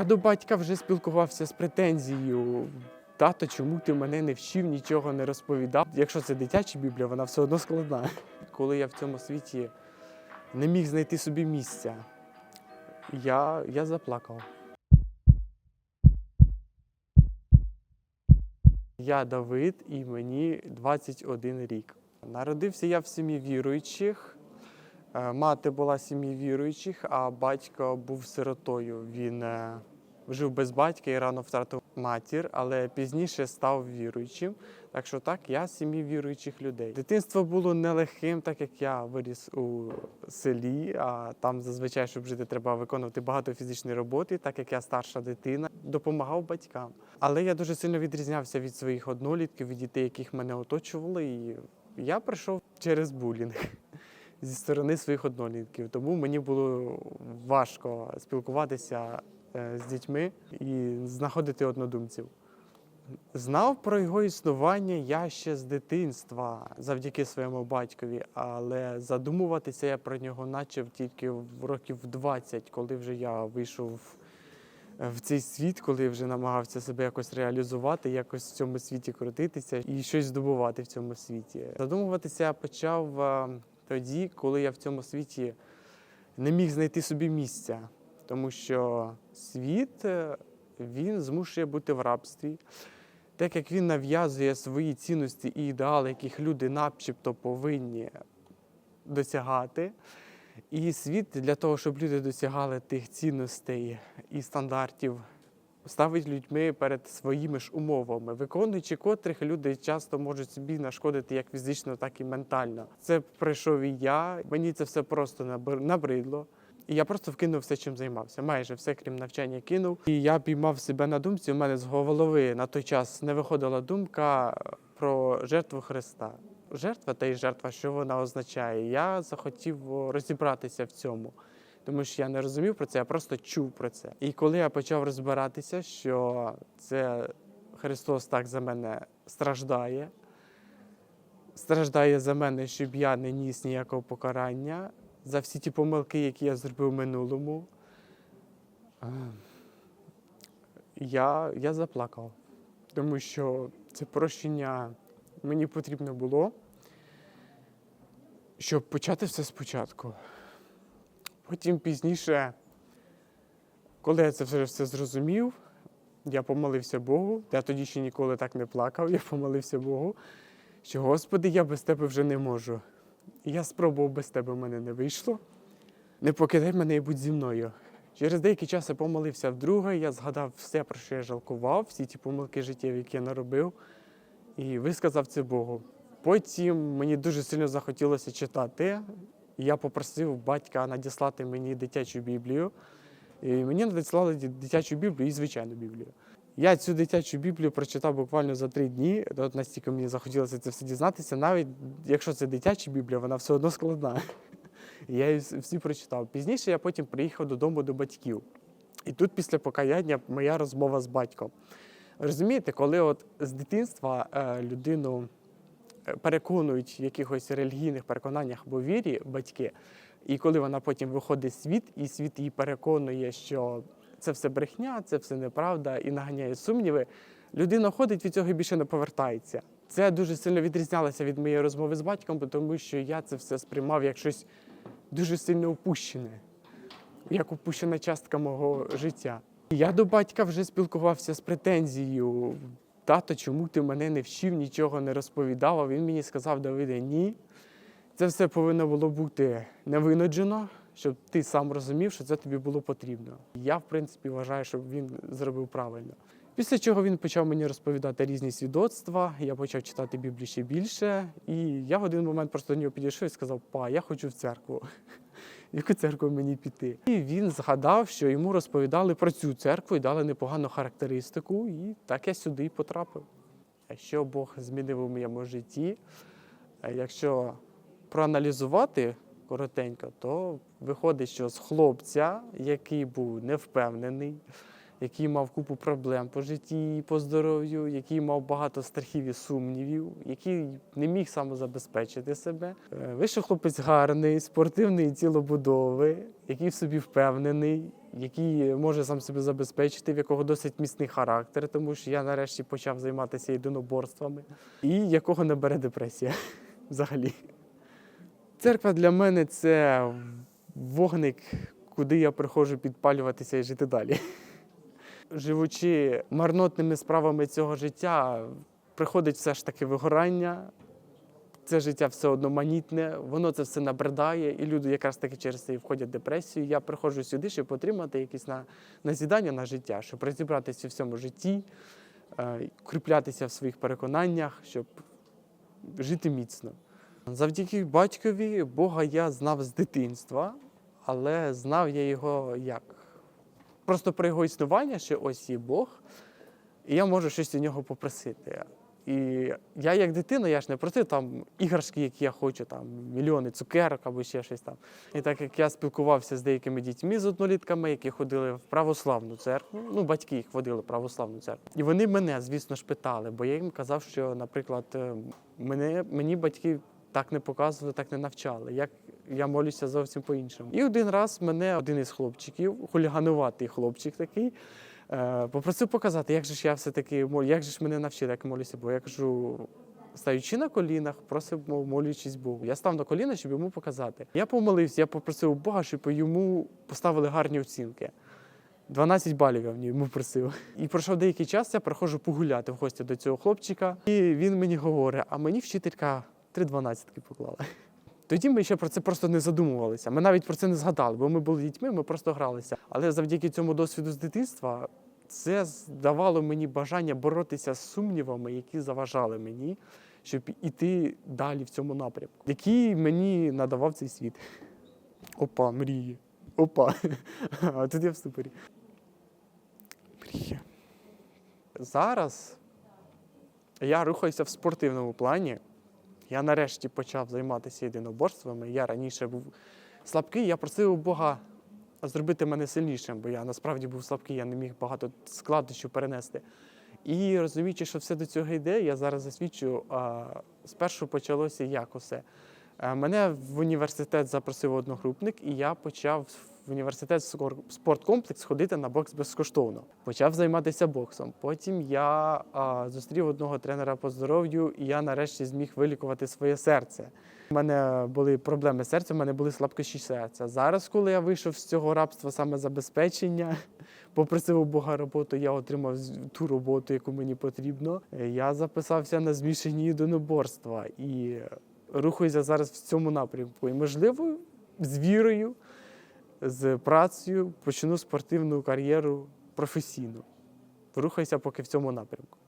Я до батька вже спілкувався з претензією. Тато, чому ти мене не вчив, нічого не розповідав? Якщо це дитяча біблія, вона все одно складна. Коли я в цьому світі не міг знайти собі місця, я, я заплакав. Я Давид і мені 21 рік. Народився я в сім'ї віруючих. Е, Мати була сім'ї віруючих, а батько був сиротою. Він е, жив без батька і рано втратив матір, але пізніше став віруючим. Так що так, я з сім'ї віруючих людей. Дитинство було нелегким, так як я виріс у селі, а там зазвичай, щоб жити, треба виконувати багато фізичної роботи, так як я старша дитина, допомагав батькам. Але я дуже сильно відрізнявся від своїх однолітків, від дітей, яких мене оточували, і я пройшов через булінг зі сторони своїх однолітків. Тому мені було важко спілкуватися е, з дітьми і знаходити однодумців. Знав про його існування я ще з дитинства завдяки своєму батькові, але задумуватися я про нього почав тільки в років 20, коли вже я вийшов е, в цей світ, коли вже намагався себе якось реалізувати, якось в цьому світі крутитися і щось здобувати в цьому світі. Задумуватися я почав е, тоді, коли я в цьому світі не міг знайти собі місця, тому що світ е, він змушує бути в рабстві. Так як він нав'язує свої цінності і ідеали, яких люди начебто повинні досягати. І світ для того, щоб люди досягали тих цінностей і стандартів, ставить людьми перед своїми ж умовами, виконуючи котрих люди часто можуть собі нашкодити як фізично, так і ментально. Це пройшов і я. Мені це все просто набр- набридло. І я просто вкинув все, чим займався. Майже все, крім навчання, кинув. І я піймав себе на думці. У мене з голови на той час не виходила думка про жертву Христа. Жертва та й жертва, що вона означає. Я захотів розібратися в цьому, тому що я не розумів про це, я просто чув про це. І коли я почав розбиратися, що це Христос так за мене страждає, страждає за мене, щоб я не ніс ніякого покарання за всі ті помилки, які я зробив в минулому. е, Я, я заплакав, тому що це прощення мені потрібно було, щоб почати все спочатку. Потім пізніше, коли я це вже все зрозумів, я помолився Богу. Я тоді ще ніколи так не плакав, я помолився Богу, що Господи, я без тебе вже не можу. Я спробував без тебе, в мене не вийшло. Не покидай мене і будь зі мною. Через деякий час я помолився вдруге, я згадав все, про що я жалкував, всі ті помилки життєві, які я наробив, і висказав це Богу. Потім мені дуже сильно захотілося читати. І Я попросив батька надіслати мені дитячу Біблію. І мені надіслали дитячу Біблію і звичайну Біблію. Я цю дитячу Біблію прочитав буквально за три дні. От настільки мені захотілося це все дізнатися. Навіть якщо це дитяча Біблія, вона все одно складна. Я її всі прочитав. Пізніше я потім приїхав додому до батьків. І тут, після покаяння, моя розмова з батьком. Розумієте, коли от з дитинства е, людину переконують в якихось релігійних переконаннях або вірі батьки, і коли вона потім виходить в світ, і світ її переконує, що це все брехня, це все неправда, і наганяє сумніви, людина ходить від цього і більше не повертається. Це дуже сильно відрізнялося від моєї розмови з батьком, тому що я це все сприймав як щось дуже сильно упущене, як упущена частка мого життя. Я до батька вже спілкувався з претензією. Тато, чому ти мене не вчив, нічого не розповідав? А він мені сказав, Давиде, ні. Це все повинно було бути невинуджено, щоб ти сам розумів, що це тобі було потрібно. Я, в принципі, вважаю, що він зробив правильно. Після чого він почав мені розповідати різні свідоцтва, я почав читати Біблію ще більше, і я в один момент просто до нього підійшов і сказав: Па, я хочу в церкву. В Яку церкву мені піти? І він згадав, що йому розповідали про цю церкву і дали непогану характеристику, і так я сюди і потрапив. Що Бог змінив у моєму житті, якщо проаналізувати коротенько, то виходить, що з хлопця, який був невпевнений, який мав купу проблем по житті по здоров'ю, який мав багато страхів і сумнівів, який не міг самозабезпечити себе. Е, Вийшов хлопець гарний, спортивний цілобудови, який в собі впевнений, який може сам себе забезпечити, в якого досить міцний характер, тому що я нарешті почав займатися єдиноборствами, і якого не бере депресія взагалі. Церква для мене це вогник, куди я приходжу підпалюватися і жити далі. Живучи марнотними справами цього життя, приходить все ж таки вигорання. Це життя все одноманітне, воно це все набридає, і люди якраз таки через це і входять в депресію. Я приходжу сюди, щоб отримати якісь на, назідання на життя, щоб розібратися в цьому житті, е, укріплятися в своїх переконаннях, щоб жити міцно. Завдяки батькові Бога я знав з дитинства, але знав я його як? Просто про його існування, що ось є Бог, і я можу щось у нього попросити. І я, як дитина, я ж не просив там іграшки, які я хочу, там мільйони цукерок або ще щось там. І так як я спілкувався з деякими дітьми з однолітками, які ходили в православну церкву, ну батьки їх водили в православну церкву. І вони мене, звісно ж, питали, бо я їм казав, що, наприклад, е, мене, мені батьки так не показували, так не навчали. Як я молюся зовсім по-іншому. І один раз мене один із хлопчиків, хулігануватий хлопчик такий, е, попросив показати, як же ж я все-таки молю, як же ж мене навчили, як молюся Богу. Я кажу, стаючи на колінах, просив мов, молюючись Богу. Я став на коліна, щоб йому показати. Я помолився, я попросив Бога, щоб йому поставили гарні оцінки. 12 балів я в йому просив. І пройшов деякий час, я приходжу погуляти в гості до цього хлопчика, і він мені говорить: а мені вчителька три дванадцятки поклала. Тоді ми ще про це просто не задумувалися. Ми навіть про це не згадали, бо ми були дітьми, ми просто гралися. Але завдяки цьому досвіду з дитинства це давало мені бажання боротися з сумнівами, які заважали мені, щоб іти далі в цьому напрямку, який мені надавав цей світ. Опа, мрії. Опа. А тут я в ступорі. Мрія. Зараз я рухаюся в спортивному плані. Я нарешті почав займатися єдиноборствами. Я раніше був слабкий, я просив Бога зробити мене сильнішим, бо я насправді був слабкий, я не міг багато складнощів перенести. І розуміючи, що все до цього йде, я зараз засвідчую, а, спершу почалося як усе. Е, Мене в університет запросив одногрупник, і я почав в університет спорткомплекс ходити на бокс безкоштовно. Почав займатися боксом. Потім я а, зустрів одного тренера по здоров'ю, і я нарешті зміг вилікувати своє серце. У мене були проблеми з серцем, у мене були слабкощі серця. Зараз, коли я вийшов з цього рабства саме забезпечення, попросив у Бога роботу, я отримав ту роботу, яку мені потрібно. Е, Я записався на змішані єдиноборства і рухаюся зараз в цьому напрямку. І, можливо, з вірою, з працею почну спортивну кар'єру професійну. Рухайся поки в цьому напрямку.